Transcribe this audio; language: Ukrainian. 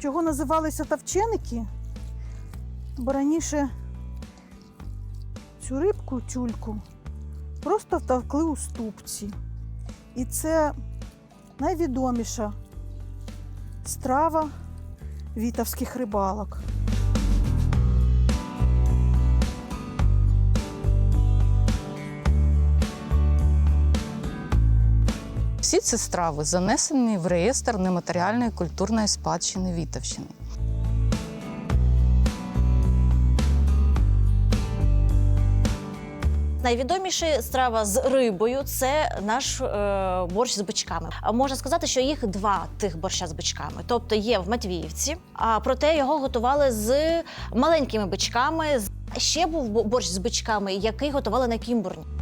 Чого називалися тавченики? Бо раніше цю рибку, тюльку, просто втовкли у ступці. І це найвідоміша страва вітавських рибалок. Всі ці страви занесені в реєстр нематеріальної культурної спадщини Вітовщини. Найвідоміша страва з рибою це наш е, борщ з бичками. А Можна сказати, що їх два тих борща з бичками. Тобто є в Матвіївці, а проте його готували з маленькими бичками. Ще був борщ з бичками, який готували на Кімбурні.